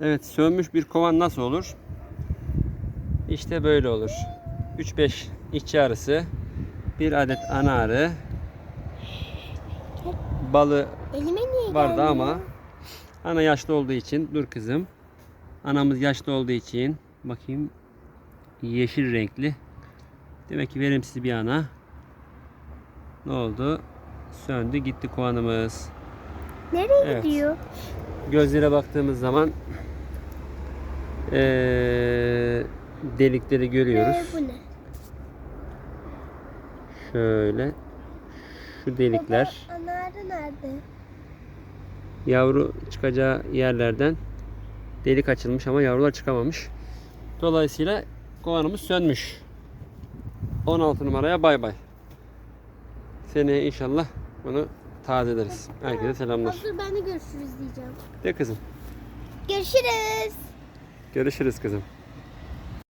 Evet sönmüş bir kovan nasıl olur? İşte böyle olur. 3-5 işçi arısı, bir adet ana arı, balı vardı ama ana yaşlı olduğu için dur kızım. Anamız yaşlı olduğu için bakayım yeşil renkli. Demek ki verimsiz bir ana. Ne oldu? Söndü gitti kovanımız. Nereye Evet. gidiyor? Gözlere baktığımız zaman eee, delikleri görüyoruz. Ee, bu ne? Şöyle şu delikler Baba, nerede? yavru çıkacağı yerlerden delik açılmış ama yavrular çıkamamış. Dolayısıyla kovanımız sönmüş. 16 numaraya bay bay. Seneye inşallah bunu tazeleriz. Herkese selamlar. Hazır ben de görüşürüz diyeceğim. De kızım. Görüşürüz. Görüşürüz kızım.